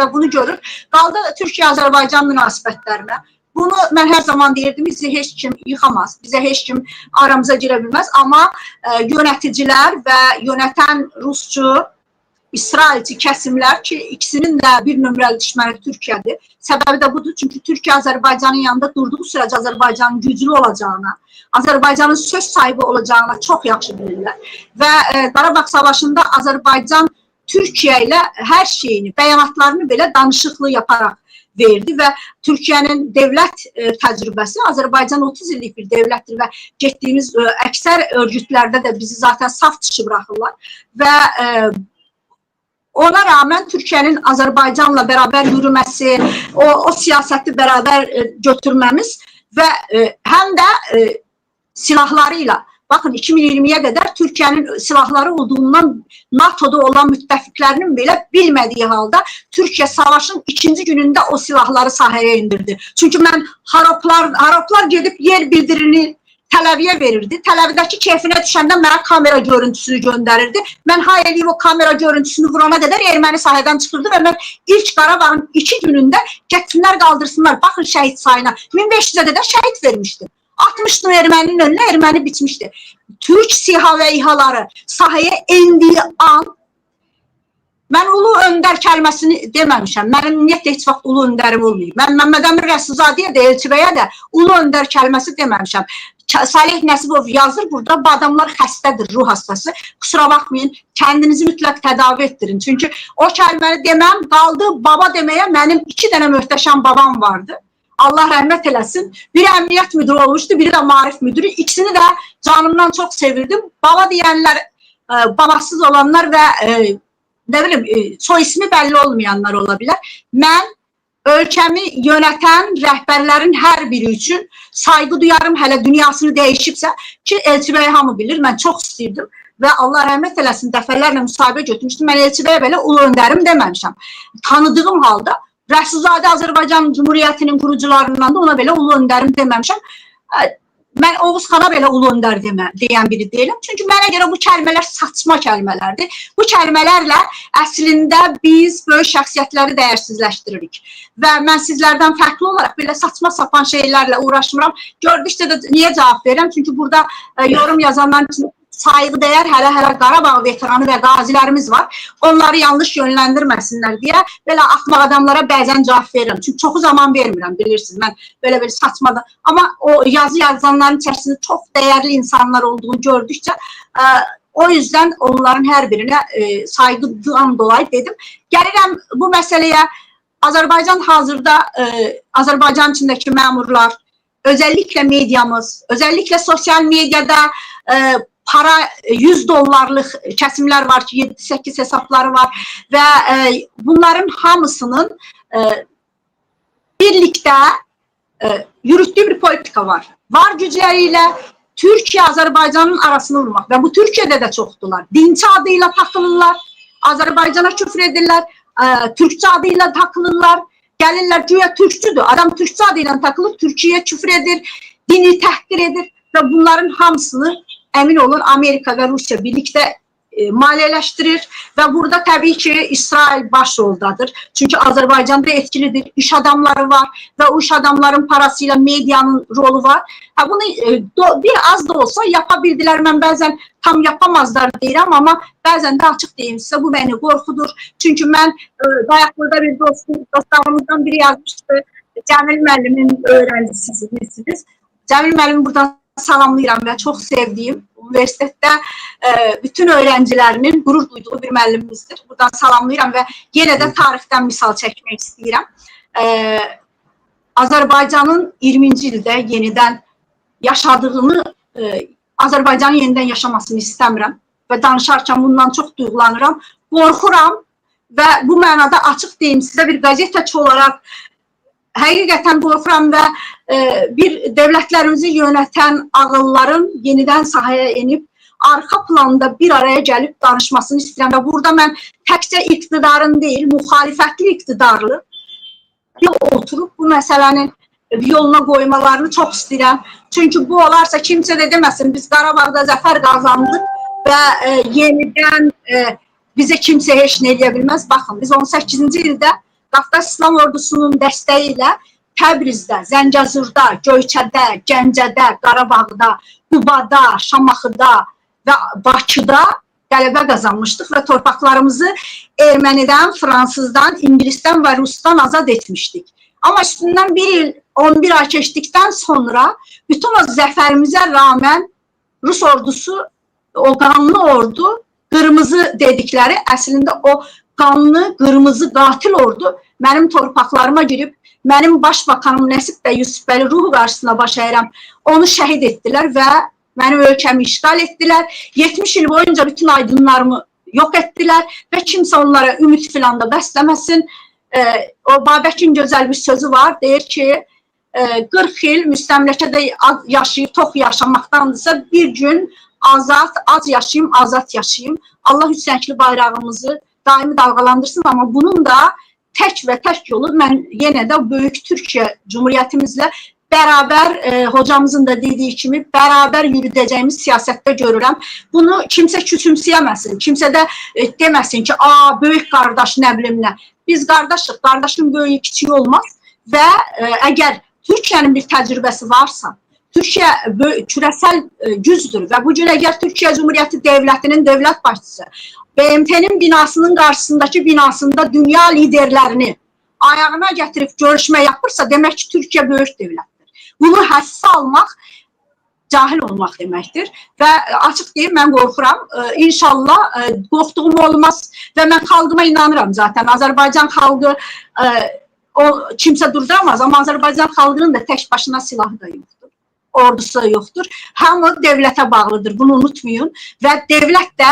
və bunu görür. Qaldı Türkiyə-Azərbaycan münasibətlərinə. Bunu mən hər zaman deyirdim, bizi heç kim yıxamaz, bizə heç kim aramıza girə bilməz, amma ə, yöneticilər və yönətən Rusçu, İsrailçi kəsimlər ki, ikisinin də bir nömrəli düşməni Türkiyədir. Səbəbi də budur, çünki Türkiyə Azərbaycanın yanında durduğu sürəcə Azərbaycanın güclü olacağına, Azərbaycanın söz sahibi olacağına çox yaxşı bilirlər. Və e, Qarabağ savaşında Azərbaycan Türkiyə ilə hər şeyini, bəyanatlarını belə danışıqlı yaparaq verdi və Türkiyənin dövlət e, təcrübəsi Azərbaycan 30 illik bir dövlətdir və getdiyimiz e, əksər örgütlərdə də bizi zaten saf dışı buraxırlar və e, ona rağmen Türkiye'nin Azerbaycan'la beraber yürümesi, o, o siyaseti beraber e, götürmemiz ve hem de silahlarıyla bakın 2020'ye kadar Türkiye'nin silahları olduğundan NATO'da olan müttefiklerinin bile bilmediği halde Türkiye savaşın ikinci gününde o silahları sahaya indirdi. Çünkü ben haraplar, haraplar gedip yer bildirini Tələviyə verirdi. Tələvidəki keyfinə düşəndə mənə kamera görüntüsünü göndərirdi. Mən hay o kamera görüntüsünü vurana qədər erməni sahədən çıxırdı və mən ilk Qarabağın iki günündə gətirsinlər qaldırsınlar. Baxın şəhid sayına. 1500-ə qədər şəhid vermişdim. 60 erməninin önünə erməni bitmişdi. Türk SİHA və İHA'ları sahaya indiyi an Mən ulu öndər kəlməsini deməmişəm. Mənim ümumiyyətlə heç vaxt ulu öndərim olmayıb. Mən Məmməd Əmir Rəsulzadəyə də, Elçibəyə də ulu öndər kəlməsi deməmişəm. Salih Nəsibov yazır burada, bu adamlar xəstədir, ruh hastası. Kusura bakmayın, kendinizi mütləq tədavi etdirin. Çünki o kəlməni deməm, qaldı baba deməyə mənim iki dənə möhtəşəm babam vardı. Allah rəhmət eləsin. Biri əmniyyət müdürü olmuşdu, biri də marif müdürü. İkisini də canımdan çox sevirdim. Baba deyənlər, e, babasız olanlar və e, ne bileyim e, soy ismi belli olmayanlar olabilir. Ben ölkəmi yöneten rəhbərlərin hər biri üçün saygı duyarım. Hələ dünyasını dəyişibsə ki, Elçibəyi hamı bilir. Mən çox istəyirdim və Allah rəhmət eləsin dəfələrlə müsahibə götürmüşdüm. Mən Elçibəyə belə ulu öndərim deməmişəm. Tanıdığım halda Rəsulzadə Azərbaycan Cumhuriyyətinin qurucularından da ona belə ulu öndərim deməmişəm. Ə, Mən Oğuz xana belə ulu öndər demə, deyən biri deyiləm. Çünki mənə görə bu kəlmələr saçma kəlmələrdir. Bu kəlmələrlə əslində biz böyük şəxsiyyətləri dəyərsizləşdiririk. Və mən sizlərdən fərqli olaraq belə saçma sapan şeylərlə uğraşmıram. Gördükcə də niyə cavab verirəm? Çünki burada e, yorum yazanların içində sayğıdəyər hələ-hələ Qarabağ veteranı və qazilərimiz var. Onları yanlış yönləndirməsinlər deyə belə axmaq adamlara bəzən cavab verirəm. Çünki çoxu zaman vermirəm, bilirsiniz. Mən belə bir saçmadan. Amma o yazı yazanların içərisində çox dəyərli insanlar olduğunu gördükcə ə, o yüzden onların hər birinə e, saygıdan dolayı dedim. Gəlirəm bu məsələyə Azərbaycan hazırda e, Azərbaycan içindəki məmurlar, özellikle medyamız, özellikle sosyal medyada e, para 100 dollarlıq kəsimlər var ki, 7-8 hesapları var və e, bunların hamısının e, birlikdə e, yürütdüyü bir politika var. Var gücləriyle Türkiye Azerbaycan'ın arasını vurmak ve bu Türkiye'de de çoktular. Dinçi adıyla takılırlar, Azerbaycan'a küfür edirlər, e, Türkçe adıyla takılırlar. Gelirler güya Türkçüdür. Adam Türkçe adıyla takılır, Türkiye'ye küfür edir, dini təhqir edir ve bunların hamısını emin olun Amerika ve Rusya birlikte e, maliyyələşdirir və burada təbii ki İsrail baş roldadır. Çünki Azərbaycanda etkilidir. İş adamları var və o iş adamların parasıyla medianın rolu var. Ha bunu e, bir az da olsa yapabildilər. Mən bəzən tam yapamazlar deyirəm, amma bəzən də açıq deyim sizə bu məni qorxudur. Çünki mən e, bayaqlarda bir dostum, dostlarımızdan biri yazmışdı. Cəmil müəllimin öğrencisisiniz. Cəmil müəllimi buradan salamlayıram və çox sevdiyim universitetdə e, bütün öğrencilərinin qürur duyduğu bir müəllimimizdir. Buradan salamlayıram və yenə də tarixdən misal çəkmək istəyirəm. E, Azərbaycanın 20-ci ildə yenidən yaşadığını, e, Azərbaycanın yenidən yaşamasını istəmirəm və danışarkən bundan çox duyğulanıram. Qorxuram və bu mənada açıq deyim sizə bir qəzetəçi olaraq həqiqətən qorxuram və e, bir dövlətlərimizi yönətən ağılların yenidən sahaya enib arxa planda bir araya gəlib danışmasını istəyirəm və burada mən təkcə iqtidarın deyil, müxalifətli iqtidarlı bir oturub bu məsələnin yoluna qoymalarını çox istəyirəm. Çünki bu olarsa kimsə də deməsin biz Qarabağda zəfər qazandıq və e, yenidən e, bizə kimsə heç nə eləyə bilməz. Baxın biz 18-ci ildə Qafqaz İslam Ordusunun dəstəyi ilə Təbrizdə, Zəngəzurda, Göyçədə, Gəncədə, Qarabağda, Qubada, Şamaxıda və Bakıda qələbə qazanmışdıq və torpaqlarımızı Ermənidən, Fransızdan, İngilisdən və Rusdan azad etmişdik. Amma üstündən bir il, 11 ay keçdikdən sonra bütün o zəfərimizə rağmen Rus ordusu, o qanlı ordu, qırmızı dedikləri əslində o qanlı, qırmızı qatil ordu mənim torpaqlarıma girib mənim başbakanım Nəsib bəy Yusufbəli ruhu qarşısına baş əyirəm. Onu şəhid etdilər və mənim ölkəmi işgal etdilər. 70 il boyunca bütün aydınlarımı yok etdilər və kimsə onlara ümid filan da bəsləməsin. Ee, o Babəkin gözəl bir sözü var. Deyir ki, e, 40 il müstəmləkədə yaşayıb tox yaşamaqdandısa bir gün azad, az yaşayım, azad yaşayım. Allah üstənkli bayrağımızı daimi dalgalandırsın ama bunun da tek ve tek yolu ben yine de büyük Türkiye Cumhuriyetimizle beraber e, hocamızın da dediği kimi beraber yürüdeceğimiz siyasette görürəm. Bunu kimse küçümseyəməsin. Kimse de e, deməsin ki, "Aa böyük qardaş nə bilim nə." Biz qardaşıq. Qardaşın böyüyü kiçiyi olmaz və e, əgər Türkiyənin bir təcrübəsi varsa, Türkiyə küresel e, güzdür və bu gün əgər Türkiyə Cumhuriyeti Devlətinin dövlət başçısı BMT'nin binasının karşısındaki binasında dünya liderlerini ayağına getirip görüşme yapırsa demek ki Türkiye büyük devlettir. Bunu həssə almaq cahil olmaq deməkdir və açıq deyim mən qorxuram. Ee, İnşallah e, qorxduğum olmaz və mən xalqıma inanıram zaten. Azərbaycan xalqı e, o kimsə durduramaz amma Azərbaycan xalqının da tək başına silahı da yoxdur. Ordusu yoxdur. Hamı devlətə bağlıdır. Bunu unutmayın və devlət də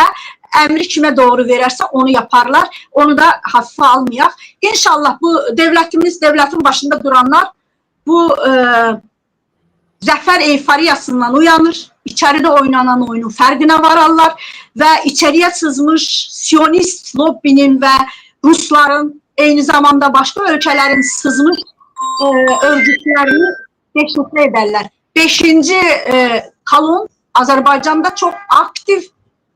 əmri kimə doğru verərsə onu yaparlar. Onu da hafife almayaq. İnşallah bu devletimiz, devletin başında duranlar bu e, zəfər eyfariyasından uyanır. İçeride oynanan oyunun fərqinə vararlar və içeriye sızmış Siyonist lobbinin və Rusların eyni zamanda başka ölkələrin sızmış e, örgütlərini deşifre ederler. Beşinci e, kalon Azerbaycan'da çok aktif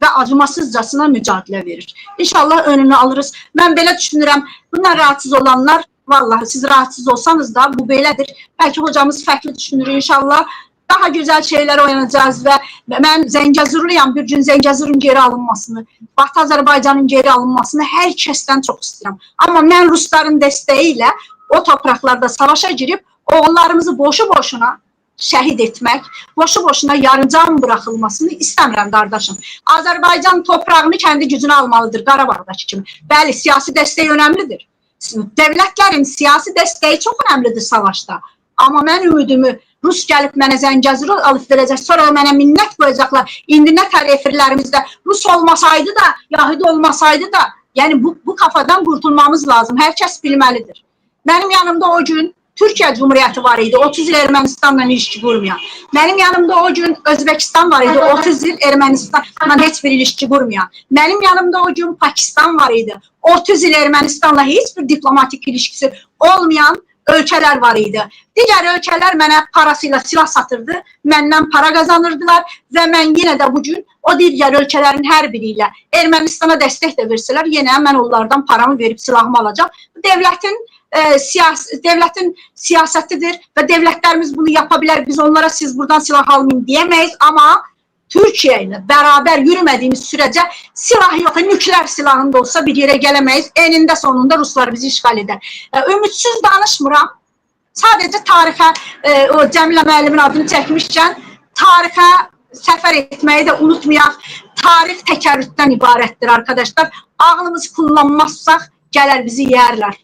ve acımasızcasına mücadele verir. İnşallah önünü alırız. Ben belə düşünürəm. Bunlar rahatsız olanlar vallahi siz rahatsız olsanız da bu belədir. Belki hocamız farklı düşünür inşallah. Daha güzel şeyler oynayacağız ve ben Zengezurluyam. Bir gün Zengezur'un geri alınmasını, Batı Azerbaycan'ın geri alınmasını herkesten çok istedim. Ama ben Rusların desteğiyle o topraklarda savaşa girip oğullarımızı boşu boşuna şəhid etmək, boşu-boşuna yarıcan buraxılmasını istəmirəm qardaşım. Azərbaycan toprağını kəndi gücünə almalıdır Qarabağdakı kimi. Bəli, siyasi dəstək önəmlidir. Dövlətlərin siyasi dəstəyi çox önəmlidir savaşda. Amma mən ümidimi Rus gəlib mənə Zəngəzuru alıb verəcək, sonra mənə minnət qoyacaqlar. İndi nə tərəfirlərimizdə Rus olmasaydı da, Yahudi olmasaydı da, yəni bu, bu kafadan qurtulmamız lazım. Hər kəs bilməlidir. Mənim yanımda o gün Türkiye Cumhuriyeti var idi. 30 yıl Ermenistan'la ilişki kurmayan. Benim yanımda o gün Özbekistan var idi. 30 yıl Ermenistan'la hiçbir ilişki kurmayan. Benim yanımda o gün Pakistan var idi. 30 yıl Ermenistan'la hiçbir diplomatik ilişkisi olmayan ölkələr var idi. Digər ölkələr mənə parasıyla silah satırdı, məndən para qazanırdılar və mən yenə də bu gün o digər ölkələrin hər biri ilə Ermənistana dəstək də versələr, yenə mən onlardan paramı verib silahımı alacağam. Devlətin e, devletin siyasetidir ve devletlerimiz bunu yapabilir. Biz onlara siz buradan silah almayın diyemeyiz ama Türkiye ile beraber yürümediğimiz sürece silah yok. Nükleer silahında olsa bir yere gelemeyiz. Eninde sonunda Ruslar bizi işgal eder. E, ümitsiz danışmıram. Sadece tarixə e, o Cəmilə müəllimin adını çəkmişkən tarixə səfər etməyi də unutmayaq. Tarix təkərrütdən ibarətdir arkadaşlar. Ağlımızı kullanmazsak gələr bizi yerler.